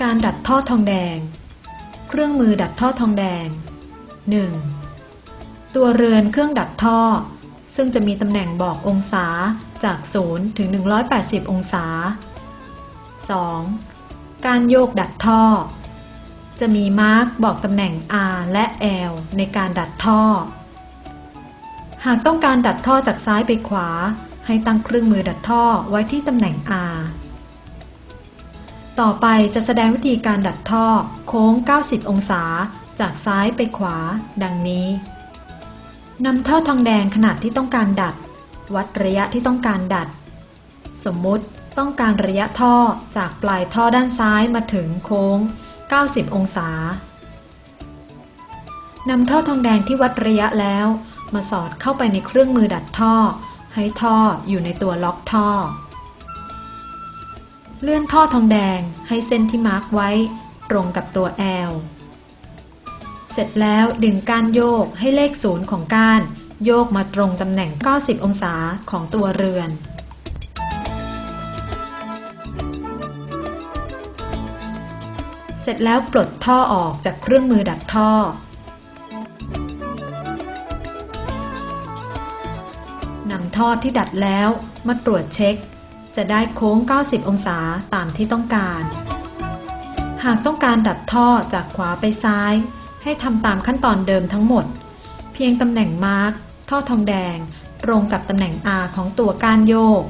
การดัดท่อทองแดง เครื่องมือดัดท่อทองแดง 1. ตัวเรือนเครื่องดัดท่อ ซึ่งจะมีตำแหน่งบอกองศาจาก 0 ถึง 180 องศา 2. การโยกดัดท่อ จะมีมาร์กบอกตำแหน่ง R และ L ในการดัดท่อ หากต้องการดัดท่อจากซ้ายไปขวา ให้ตั้งเครื่องมือดัดท่อไว้ที่ตำแหน่ง R ต่อไปจะแสดงวิธีการดัดท่อโค้ง 90 องศา จากซ้ายไปขวา ดังนี้ นำท่อทองแดงขนาดที่ต้องการดัด วัดระยะที่ต้องการดัด สมมุติต้องการระยะท่อจากปลายท่อด้านซ้ายมาถึงโค้ง 90 องศานำท่อทองแดงที่วัดระยะแล้ว มาสอดเข้าไปในเครื่องมือดัดท่อ ให้ท่ออยู่ในตัวล็อกท่อ เลื่อนท่อทองแดงให้เส้นที่มาร์กไว้ตรงกับตัว L เสร็จแล้วดึงก้านโยกให้เลขศูนย์ของก้าน โยกมาตรงตำแหน่ง 90 องศาของตัวเรือน เสร็จแล้วปลดท่อออกจากเครื่องมือดัดท่อ นำท่อที่ดัดแล้วมาตรวจเช็ค จะได้โค้ง 90 องศาตามที่ต้องการ หากต้องการดัดท่อจากขวาไปซ้าย ให้ทำตามขั้นตอนเดิมทั้งหมด เพียงตำแหน่งมาร์กท่อทองแดง ตรงกับตำแหน่ง R ของตัวก้านโยก